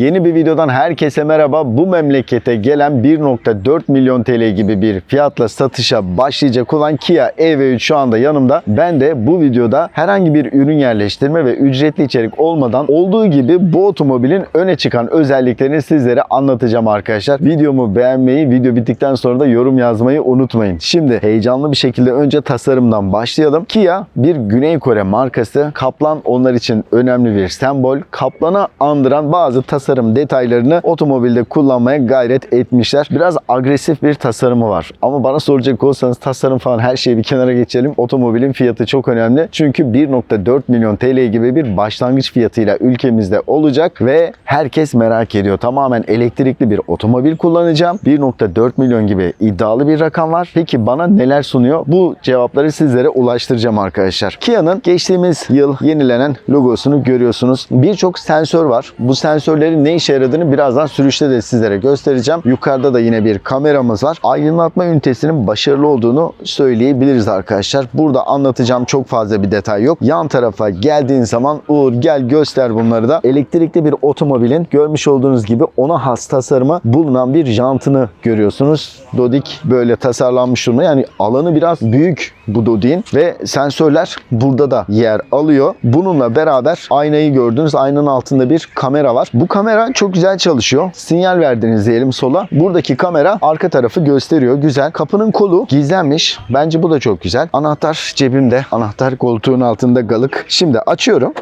Yeni bir videodan herkese merhaba. Bu memlekete gelen 1.4 milyon TL gibi bir fiyatla satışa başlayacak olan Kia EV3 şu anda yanımda. Ben de bu videoda herhangi bir ürün yerleştirme ve ücretli içerik olmadan olduğu gibi bu otomobilin öne çıkan özelliklerini sizlere anlatacağım arkadaşlar. Videomu beğenmeyi, video bittikten sonra da yorum yazmayı unutmayın. Şimdi heyecanlı bir şekilde önce tasarımdan başlayalım. Kia bir Güney Kore markası. Kaplan onlar için önemli bir sembol. Kaplan'a andıran bazı tasarım detaylarını otomobilde kullanmaya gayret etmişler. Biraz agresif bir tasarımı var. Ama bana soracak olsanız tasarım falan her şeyi bir kenara geçelim. Otomobilin fiyatı çok önemli. Çünkü 1.4 milyon TL gibi bir başlangıç fiyatıyla ülkemizde olacak ve herkes merak ediyor. Tamamen elektrikli bir otomobil kullanacağım. 1.4 milyon gibi iddialı bir rakam var. Peki bana neler sunuyor? Bu cevapları sizlere ulaştıracağım arkadaşlar. Kia'nın geçtiğimiz yıl yenilenen logosunu görüyorsunuz. Birçok sensör var. Bu sensörlerin ne işe yaradığını birazdan sürüşte de sizlere göstereceğim. Yukarıda da yine bir kameramız var. Aydınlatma ünitesinin başarılı olduğunu söyleyebiliriz arkadaşlar. Burada anlatacağım çok fazla bir detay yok. Yan tarafa geldiğin zaman Uğur gel göster bunları da. Elektrikli bir otomobilin görmüş olduğunuz gibi ona has tasarımı bulunan bir jantını görüyorsunuz. Dodik böyle tasarlanmış durumda. Yani alanı biraz büyük bu ve sensörler burada da yer alıyor. Bununla beraber aynayı gördünüz. Aynanın altında bir kamera var. Bu kamera çok güzel çalışıyor. Sinyal verdiniz diyelim sola. Buradaki kamera arka tarafı gösteriyor. Güzel. Kapının kolu gizlenmiş. Bence bu da çok güzel. Anahtar cebimde. Anahtar koltuğun altında galık. Şimdi açıyorum.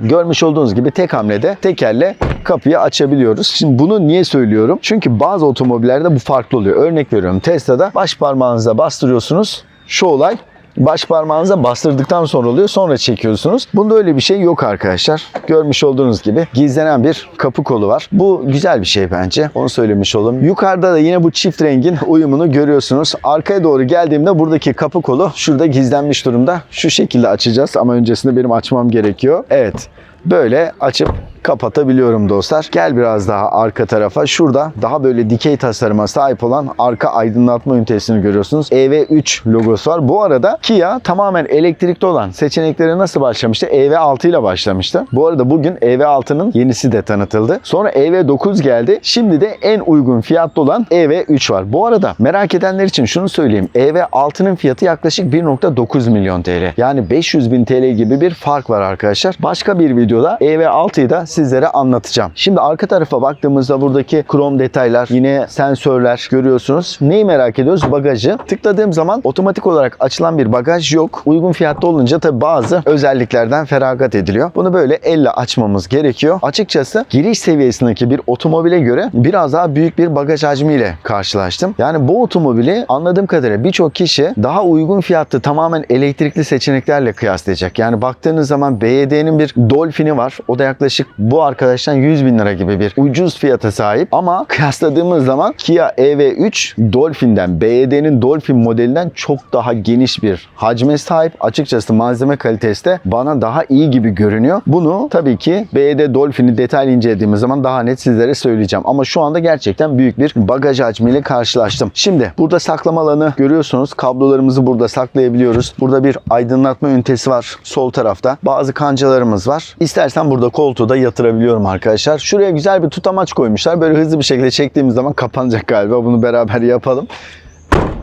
Görmüş olduğunuz gibi tek hamlede tekerle kapıyı açabiliyoruz. Şimdi bunu niye söylüyorum? Çünkü bazı otomobillerde bu farklı oluyor. Örnek veriyorum Tesla'da baş parmağınıza bastırıyorsunuz. Şu olay baş parmağınıza bastırdıktan sonra oluyor. Sonra çekiyorsunuz. Bunda öyle bir şey yok arkadaşlar. Görmüş olduğunuz gibi gizlenen bir kapı kolu var. Bu güzel bir şey bence. Onu söylemiş olalım. Yukarıda da yine bu çift rengin uyumunu görüyorsunuz. Arkaya doğru geldiğimde buradaki kapı kolu şurada gizlenmiş durumda. Şu şekilde açacağız ama öncesinde benim açmam gerekiyor. Evet. Böyle açıp kapatabiliyorum dostlar. Gel biraz daha arka tarafa. Şurada daha böyle dikey tasarıma sahip olan arka aydınlatma ünitesini görüyorsunuz. EV3 logosu var. Bu arada Kia tamamen elektrikli olan seçenekleri nasıl başlamıştı? EV6 ile başlamıştı. Bu arada bugün EV6'nın yenisi de tanıtıldı. Sonra EV9 geldi. Şimdi de en uygun fiyatlı olan EV3 var. Bu arada merak edenler için şunu söyleyeyim. EV6'nın fiyatı yaklaşık 1.9 milyon TL. Yani 500 bin TL gibi bir fark var arkadaşlar. Başka bir videoda EV6'yı da sizlere anlatacağım. Şimdi arka tarafa baktığımızda buradaki krom detaylar, yine sensörler görüyorsunuz. Neyi merak ediyoruz? Bagajı. Tıkladığım zaman otomatik olarak açılan bir bagaj yok. Uygun fiyatlı olunca tabi bazı özelliklerden feragat ediliyor. Bunu böyle elle açmamız gerekiyor. Açıkçası giriş seviyesindeki bir otomobile göre biraz daha büyük bir bagaj hacmiyle karşılaştım. Yani bu otomobili anladığım kadarıyla birçok kişi daha uygun fiyatlı tamamen elektrikli seçeneklerle kıyaslayacak. Yani baktığınız zaman BYD'nin bir Dolphin'i var. O da yaklaşık bu arkadaştan 100 bin lira gibi bir ucuz fiyata sahip. Ama kıyasladığımız zaman Kia EV3 Dolphin'den, BYD'nin Dolphin modelinden çok daha geniş bir hacme sahip. Açıkçası malzeme kalitesi de bana daha iyi gibi görünüyor. Bunu tabii ki BYD Dolphin'i detaylı incelediğimiz zaman daha net sizlere söyleyeceğim. Ama şu anda gerçekten büyük bir bagaj hacmiyle karşılaştım. Şimdi burada saklama alanı görüyorsunuz. Kablolarımızı burada saklayabiliyoruz. Burada bir aydınlatma ünitesi var sol tarafta. Bazı kancalarımız var. İstersen burada koltuğu da yatırabiliyorum arkadaşlar. Şuraya güzel bir tutamaç koymuşlar. Böyle hızlı bir şekilde çektiğimiz zaman kapanacak galiba. Bunu beraber yapalım.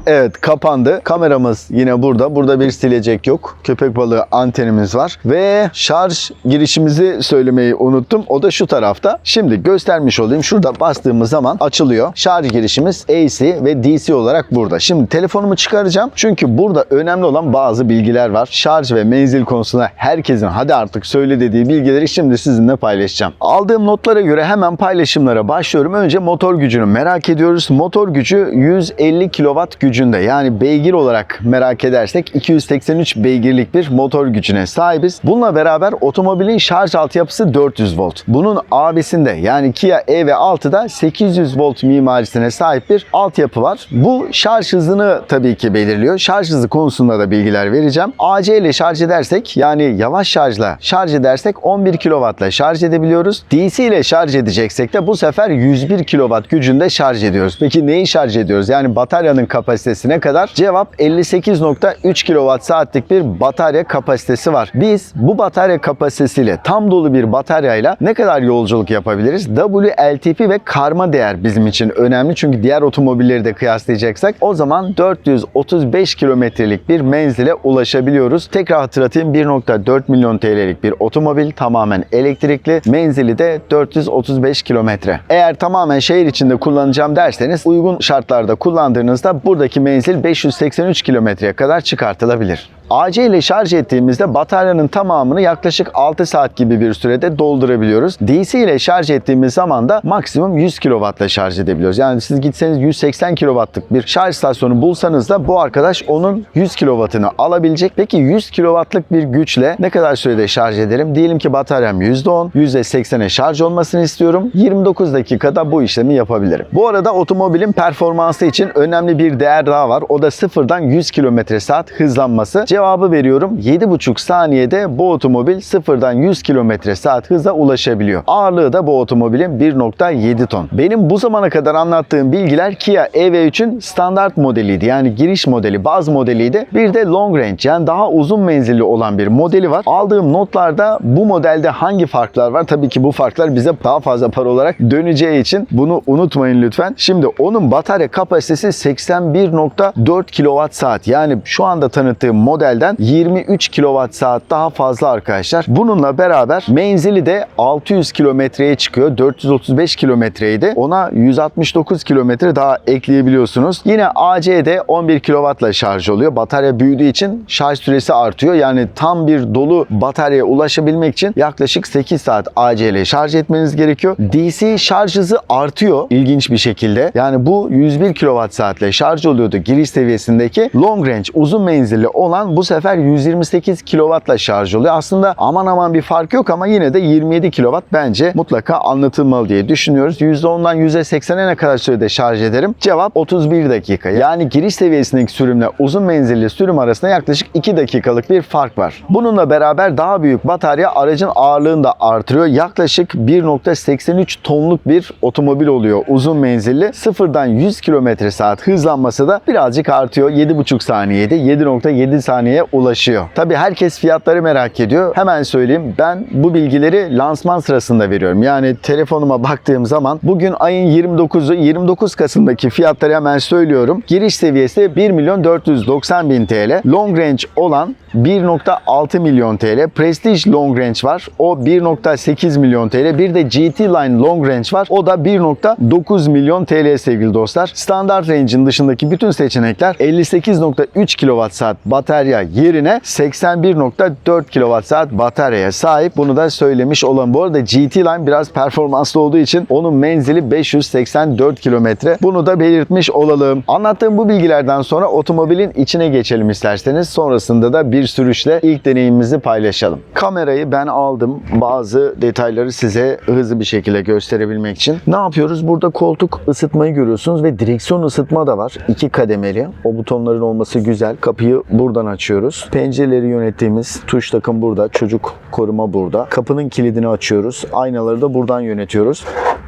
Evet kapandı. Kameramız yine burada. Burada bir silecek yok. Köpek balığı antenimiz var. Ve şarj girişimizi söylemeyi unuttum. O da şu tarafta. Şimdi göstermiş olayım. Şurada bastığımız zaman açılıyor. Şarj girişimiz AC ve DC olarak burada. Şimdi telefonumu çıkaracağım. Çünkü burada önemli olan bazı bilgiler var. Şarj ve menzil konusunda herkesin hadi artık söyle dediği bilgileri şimdi sizinle paylaşacağım. Aldığım notlara göre hemen paylaşımlara başlıyorum. Önce motor gücünü merak ediyoruz. Motor gücü 150 kW gücünde. Yani beygir olarak merak edersek 283 beygirlik bir motor gücüne sahibiz. Bununla beraber otomobilin şarj altyapısı 400 volt. Bunun abisinde yani Kia EV6'da 800 volt mimarisine sahip bir altyapı var. Bu şarj hızını tabii ki belirliyor. Şarj hızı konusunda da bilgiler vereceğim. AC ile şarj edersek yani yavaş şarjla şarj edersek 11 kW ile şarj edebiliyoruz. DC ile şarj edeceksek de bu sefer 101 kW gücünde şarj ediyoruz. Peki neyi şarj ediyoruz? Yani bataryanın kapasitesi kapasitesine kadar? Cevap 58.3 kWh saatlik bir batarya kapasitesi var. Biz bu batarya kapasitesiyle tam dolu bir bataryayla ne kadar yolculuk yapabiliriz? WLTP ve karma değer bizim için önemli. Çünkü diğer otomobilleri de kıyaslayacaksak o zaman 435 kilometrelik bir menzile ulaşabiliyoruz. Tekrar hatırlatayım 1.4 milyon TL'lik bir otomobil tamamen elektrikli. Menzili de 435 kilometre. Eğer tamamen şehir içinde kullanacağım derseniz uygun şartlarda kullandığınızda buradaki menzil 583 kilometreye kadar çıkartılabilir. AC ile şarj ettiğimizde bataryanın tamamını yaklaşık 6 saat gibi bir sürede doldurabiliyoruz. DC ile şarj ettiğimiz zaman da maksimum 100 kW ile şarj edebiliyoruz. Yani siz gitseniz 180 kW'lık bir şarj istasyonu bulsanız da bu arkadaş onun 100 kW'ını alabilecek. Peki 100 kW'lık bir güçle ne kadar sürede şarj ederim? Diyelim ki bataryam %10, %80'e şarj olmasını istiyorum. 29 dakikada bu işlemi yapabilirim. Bu arada otomobilin performansı için önemli bir değer daha var. O da sıfırdan 100 km saat hızlanması. Cevabı veriyorum 7,5 saniyede bu otomobil sıfırdan 100 km saat hıza ulaşabiliyor. Ağırlığı da bu otomobilin 1.7 ton. Benim bu zamana kadar anlattığım bilgiler Kia EV3'ün standart modeliydi. Yani giriş modeli, baz modeliydi. Bir de long range yani daha uzun menzilli olan bir modeli var. Aldığım notlarda bu modelde hangi farklar var? Tabii ki bu farklar bize daha fazla para olarak döneceği için bunu unutmayın lütfen. Şimdi onun batarya kapasitesi 81.4 kWh saat. Yani şu anda tanıttığım modelden 23 kWh daha fazla arkadaşlar. Bununla beraber menzili de 600 kilometreye çıkıyor. 435 kilometreydi. Ona 169 kilometre daha ekleyebiliyorsunuz. Yine AC'de 11 kW ile şarj oluyor. Batarya büyüdüğü için şarj süresi artıyor. Yani tam bir dolu bataryaya ulaşabilmek için yaklaşık 8 saat AC ile şarj etmeniz gerekiyor. DC şarj hızı artıyor ilginç bir şekilde. Yani bu 101 kWh saatle şarj oluyordu giriş seviyesindeki. Long range uzun menzilli olan bu sefer 128 kW ile şarj oluyor. Aslında aman aman bir fark yok ama yine de 27 kW bence mutlaka anlatılmalı diye düşünüyoruz. %10'dan %80'e ne kadar sürede şarj ederim? Cevap 31 dakika. Yani giriş seviyesindeki sürümle uzun menzilli sürüm arasında yaklaşık 2 dakikalık bir fark var. Bununla beraber daha büyük batarya aracın ağırlığını da artırıyor. Yaklaşık 1.83 tonluk bir otomobil oluyor uzun menzilli. Sıfırdan 100 km saat hızlanması da birazcık artıyor. 7.5 saniyede 7.7 saniyeye ulaşıyor. Tabi herkes fiyatları merak ediyor. Hemen söyleyeyim ben bu bilgileri lansman sırasında veriyorum. Yani telefonuma baktığım zaman bugün ayın 29'u 29 Kasım'daki fiyatları hemen söylüyorum. Giriş seviyesi 1 milyon 490 bin TL. Long range olan 1.6 milyon TL. Prestige Long Range var. O 1.8 milyon TL. Bir de GT Line Long Range var. O da 1.9 milyon TL sevgili dostlar. Standart range'in dışındaki bütün seçenekler 58.3 kWh batarya yerine 81.4 kWh bataryaya sahip. Bunu da söylemiş olan bu arada GT Line biraz performanslı olduğu için onun menzili 584 kilometre. Bunu da belirtmiş olalım. Anlattığım bu bilgilerden sonra otomobilin içine geçelim isterseniz. Sonrasında da bir sürüşle ilk deneyimimizi paylaşalım. Kamerayı ben aldım. Bazı detayları size hızlı bir şekilde gösterebilmek için. Ne yapıyoruz? Burada koltuk ısıtmayı görüyorsunuz ve direksiyon ısıtma da var. İki kademeli. O butonların olması güzel. Kapıyı buradan açıyoruz. Pencereleri yönettiğimiz tuş takım burada. Çocuk koruma burada. Kapının kilidini açıyoruz. Aynaları da buradan yönetiyoruz.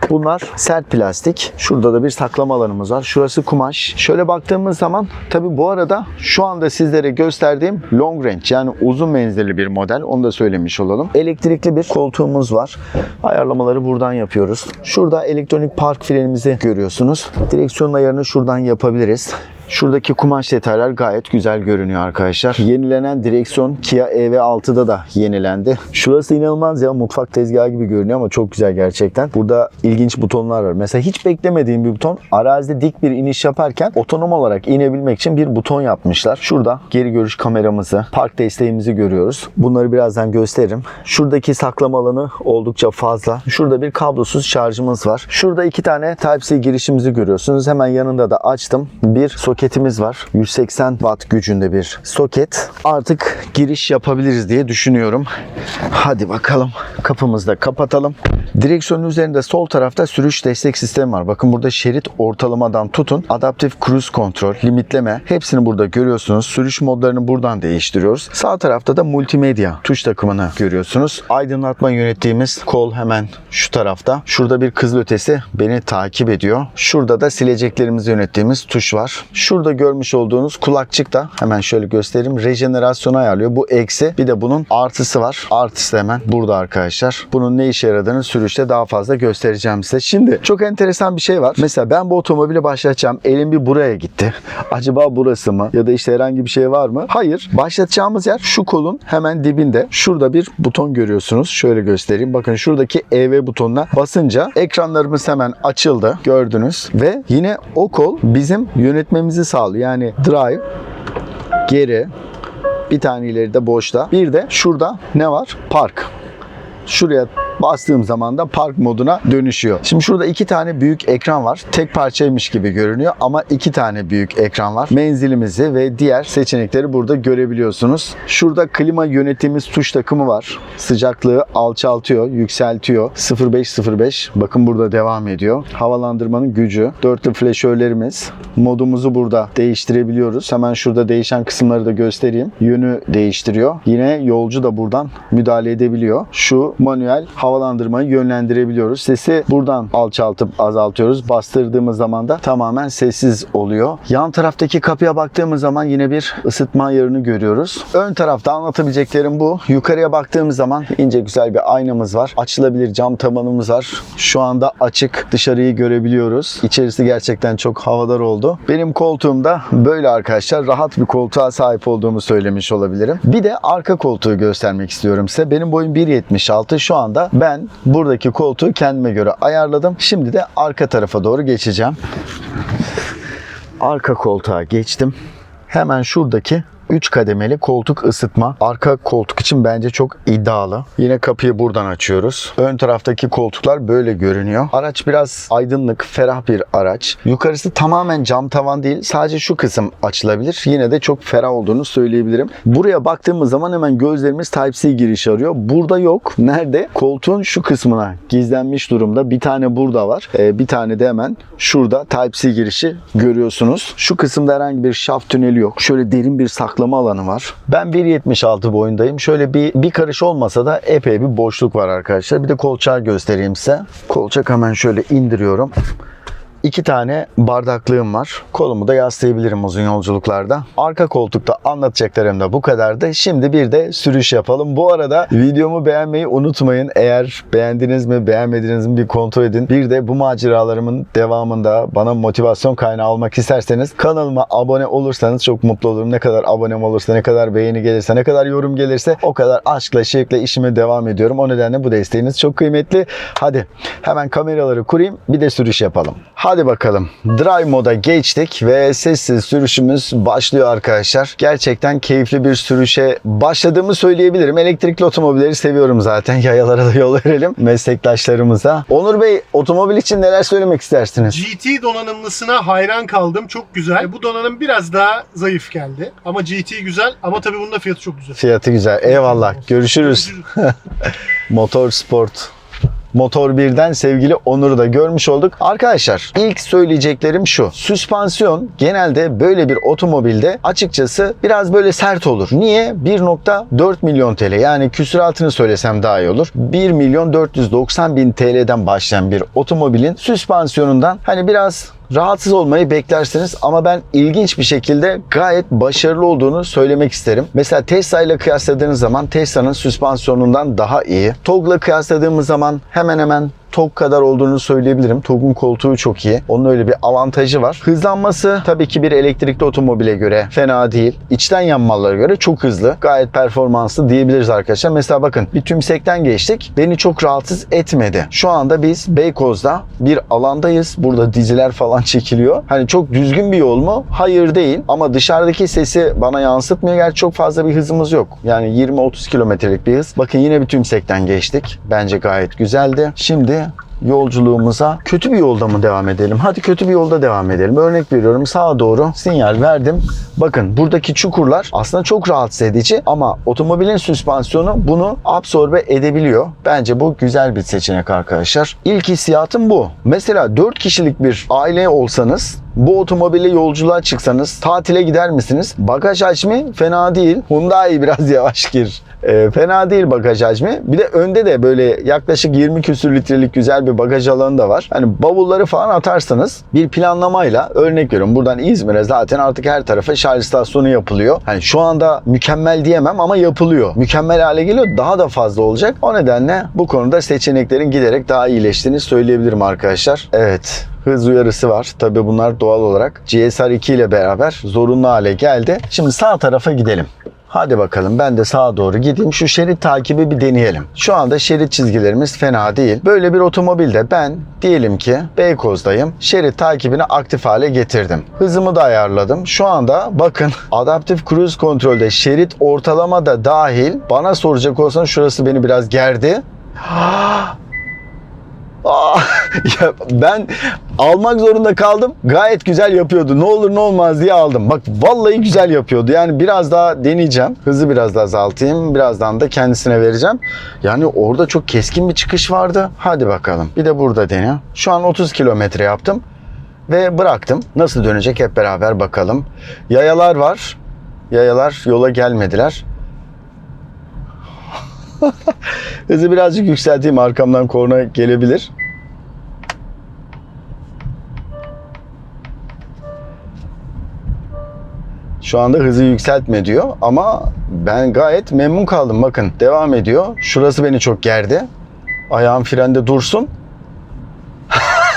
Bunlar sert plastik. Şurada da bir saklama alanımız var. Şurası kumaş. Şöyle baktığımız zaman tabi bu arada şu anda sizlere gösterdiğim long range yani uzun menzilli bir model. Onu da söylemiş olalım. Elektrikli bir koltuğumuz var. Ayarlamaları buradan yapıyoruz. Şurada elektronik park frenimizi görüyorsunuz. Direksiyon ayarını şuradan yapabiliriz. Şuradaki kumaş detaylar gayet güzel görünüyor arkadaşlar. Yenilenen direksiyon Kia EV6'da da yenilendi. Şurası inanılmaz ya mutfak tezgahı gibi görünüyor ama çok güzel gerçekten. Burada ilginç butonlar var. Mesela hiç beklemediğim bir buton. Arazide dik bir iniş yaparken otonom olarak inebilmek için bir buton yapmışlar. Şurada geri görüş kameramızı, park desteğimizi görüyoruz. Bunları birazdan gösteririm. Şuradaki saklama alanı oldukça fazla. Şurada bir kablosuz şarjımız var. Şurada iki tane Type-C girişimizi görüyorsunuz. Hemen yanında da açtım. Bir soketimiz var. 180 watt gücünde bir soket. Artık giriş yapabiliriz diye düşünüyorum. Hadi bakalım. Kapımızı da kapatalım. Direksiyonun üzerinde sol tarafta sürüş destek sistemi var. Bakın burada şerit ortalamadan tutun. Adaptif cruise kontrol, limitleme hepsini burada görüyorsunuz. Sürüş modlarını buradan değiştiriyoruz. Sağ tarafta da multimedya tuş takımını görüyorsunuz. Aydınlatma yönettiğimiz kol hemen şu tarafta. Şurada bir kızıl ötesi beni takip ediyor. Şurada da sileceklerimizi yönettiğimiz tuş var. Şurada görmüş olduğunuz kulakçık da hemen şöyle göstereyim. Rejenerasyonu ayarlıyor. Bu eksi. Bir de bunun artısı var. Artısı hemen burada arkadaşlar. Bunun ne işe yaradığını sürüşte daha fazla göstereceğim size. Şimdi çok enteresan bir şey var. Mesela ben bu otomobili başlatacağım. Elim bir buraya gitti. Acaba burası mı? Ya da işte herhangi bir şey var mı? Hayır. Başlatacağımız yer şu kolun hemen dibinde. Şurada bir buton görüyorsunuz. Şöyle göstereyim. Bakın şuradaki EV butonuna basınca ekranlarımız hemen açıldı. Gördünüz. Ve yine o kol bizim yönetmemizi sağlıyor. Yani drive, geri, bir tane ileride boşta. Bir de şurada ne var? Park. Şuraya bastığım zaman da park moduna dönüşüyor. Şimdi şurada iki tane büyük ekran var. Tek parçaymış gibi görünüyor ama iki tane büyük ekran var. Menzilimizi ve diğer seçenekleri burada görebiliyorsunuz. Şurada klima yönettiğimiz tuş takımı var. Sıcaklığı alçaltıyor, yükseltiyor. 0505 bakın burada devam ediyor. Havalandırmanın gücü. Dörtlü flaşörlerimiz. Modumuzu burada değiştirebiliyoruz. Hemen şurada değişen kısımları da göstereyim. Yönü değiştiriyor. Yine yolcu da buradan müdahale edebiliyor. Şu manuel havalandırmayı yönlendirebiliyoruz. Sesi buradan alçaltıp azaltıyoruz. Bastırdığımız zaman da tamamen sessiz oluyor. Yan taraftaki kapıya baktığımız zaman yine bir ısıtma ayarını görüyoruz. Ön tarafta anlatabileceklerim bu. Yukarıya baktığımız zaman ince güzel bir aynamız var. Açılabilir cam tabanımız var. Şu anda açık dışarıyı görebiliyoruz. İçerisi gerçekten çok havadar oldu. Benim koltuğumda böyle arkadaşlar rahat bir koltuğa sahip olduğumu söylemiş olabilirim. Bir de arka koltuğu göstermek istiyorum size. Benim boyum 1.76. Şu anda ben buradaki koltuğu kendime göre ayarladım. Şimdi de arka tarafa doğru geçeceğim. Arka koltuğa geçtim. Hemen şuradaki 3 kademeli koltuk ısıtma. Arka koltuk için bence çok iddialı. Yine kapıyı buradan açıyoruz. Ön taraftaki koltuklar böyle görünüyor. Araç biraz aydınlık, ferah bir araç. Yukarısı tamamen cam tavan değil. Sadece şu kısım açılabilir. Yine de çok ferah olduğunu söyleyebilirim. Buraya baktığımız zaman hemen gözlerimiz Type-C giriş arıyor. Burada yok. Nerede? Koltuğun şu kısmına gizlenmiş durumda. Bir tane burada var. Ee, bir tane de hemen şurada Type-C girişi görüyorsunuz. Şu kısımda herhangi bir şaft tüneli yok. Şöyle derin bir saklama alanı var. Ben 1.76 boyundayım. Şöyle bir, bir karış olmasa da epey bir boşluk var arkadaşlar. Bir de kolçağı göstereyim size. Kolçak hemen şöyle indiriyorum. İki tane bardaklığım var. Kolumu da yaslayabilirim uzun yolculuklarda. Arka koltukta anlatacaklarım da bu kadardı. Şimdi bir de sürüş yapalım. Bu arada videomu beğenmeyi unutmayın. Eğer beğendiniz mi beğenmediniz mi bir kontrol edin. Bir de bu maceralarımın devamında bana motivasyon kaynağı olmak isterseniz kanalıma abone olursanız çok mutlu olurum. Ne kadar abonem olursa, ne kadar beğeni gelirse, ne kadar yorum gelirse o kadar aşkla, şevkle işime devam ediyorum. O nedenle bu desteğiniz çok kıymetli. Hadi hemen kameraları kurayım bir de sürüş yapalım. Hadi bakalım. Drive moda geçtik ve sessiz sürüşümüz başlıyor arkadaşlar. Gerçekten keyifli bir sürüşe başladığımı söyleyebilirim. Elektrikli otomobilleri seviyorum zaten. Yayalara da yol verelim meslektaşlarımıza. Onur Bey otomobil için neler söylemek istersiniz? GT donanımlısına hayran kaldım. Çok güzel. Bu donanım biraz daha zayıf geldi. Ama GT güzel ama tabii bunun da fiyatı çok güzel. Fiyatı güzel. Eyvallah. Görüşürüz. Motor Sport. Motor 1'den sevgili Onur'u da görmüş olduk. Arkadaşlar ilk söyleyeceklerim şu. Süspansiyon genelde böyle bir otomobilde açıkçası biraz böyle sert olur. Niye? 1.4 milyon TL yani küsuratını söylesem daha iyi olur. 1 milyon 490 bin TL'den başlayan bir otomobilin süspansiyonundan hani biraz rahatsız olmayı beklersiniz ama ben ilginç bir şekilde gayet başarılı olduğunu söylemek isterim. Mesela Tesla ile kıyasladığınız zaman Tesla'nın süspansiyonundan daha iyi. TOGG'la kıyasladığımız zaman hemen hemen TOG kadar olduğunu söyleyebilirim. TOG'un koltuğu çok iyi. Onun öyle bir avantajı var. Hızlanması tabii ki bir elektrikli otomobile göre fena değil. İçten yanmalara göre çok hızlı. Gayet performanslı diyebiliriz arkadaşlar. Mesela bakın bir tümsekten geçtik. Beni çok rahatsız etmedi. Şu anda biz Beykoz'da bir alandayız. Burada diziler falan çekiliyor. Hani çok düzgün bir yol mu? Hayır değil. Ama dışarıdaki sesi bana yansıtmıyor. Gerçi çok fazla bir hızımız yok. Yani 20-30 kilometrelik bir hız. Bakın yine bir tümsekten geçtik. Bence gayet güzeldi. Şimdi yolculuğumuza kötü bir yolda mı devam edelim? Hadi kötü bir yolda devam edelim. Örnek veriyorum sağa doğru sinyal verdim. Bakın buradaki çukurlar aslında çok rahatsız edici ama otomobilin süspansiyonu bunu absorbe edebiliyor. Bence bu güzel bir seçenek arkadaşlar. İlk hissiyatım bu. Mesela 4 kişilik bir aile olsanız bu otomobile yolculuğa çıksanız tatile gider misiniz? Bagaj hacmi fena değil. Hyundai biraz yavaş gir. E, fena değil bagaj hacmi. Bir de önde de böyle yaklaşık 20 küsür litrelik güzel bir bagaj alanı da var. Hani bavulları falan atarsanız bir planlamayla örnek veriyorum buradan İzmir'e zaten artık her tarafa şarj istasyonu yapılıyor. Hani şu anda mükemmel diyemem ama yapılıyor. Mükemmel hale geliyor daha da fazla olacak. O nedenle bu konuda seçeneklerin giderek daha iyileştiğini söyleyebilirim arkadaşlar. Evet hız uyarısı var. Tabi bunlar doğal olarak GSR 2 ile beraber zorunlu hale geldi. Şimdi sağ tarafa gidelim. Hadi bakalım ben de sağa doğru gideyim. Şu şerit takibi bir deneyelim. Şu anda şerit çizgilerimiz fena değil. Böyle bir otomobilde ben diyelim ki Beykoz'dayım. Şerit takibini aktif hale getirdim. Hızımı da ayarladım. Şu anda bakın adaptif cruise kontrolde şerit ortalama da dahil. Bana soracak olsan şurası beni biraz gerdi. Ya ben almak zorunda kaldım. Gayet güzel yapıyordu. Ne olur ne olmaz diye aldım. Bak vallahi güzel yapıyordu. Yani biraz daha deneyeceğim. Hızı biraz daha azaltayım. Birazdan da kendisine vereceğim. Yani orada çok keskin bir çıkış vardı. Hadi bakalım. Bir de burada dene. Şu an 30 kilometre yaptım. Ve bıraktım. Nasıl dönecek hep beraber bakalım. Yayalar var. Yayalar yola gelmediler. Hızı birazcık yükselteyim arkamdan korna gelebilir. Şu anda hızı yükseltme diyor ama ben gayet memnun kaldım. Bakın devam ediyor. Şurası beni çok gerdi. Ayağım frende dursun.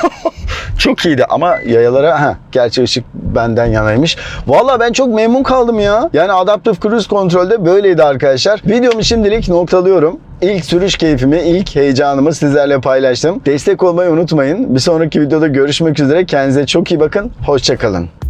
çok iyiydi ama yayalara ha gerçi ışık benden yanaymış. Valla ben çok memnun kaldım ya. Yani Adaptive Cruise Kontrol'de böyleydi arkadaşlar. Videomu şimdilik noktalıyorum. İlk sürüş keyfimi, ilk heyecanımı sizlerle paylaştım. Destek olmayı unutmayın. Bir sonraki videoda görüşmek üzere. Kendinize çok iyi bakın. Hoşçakalın.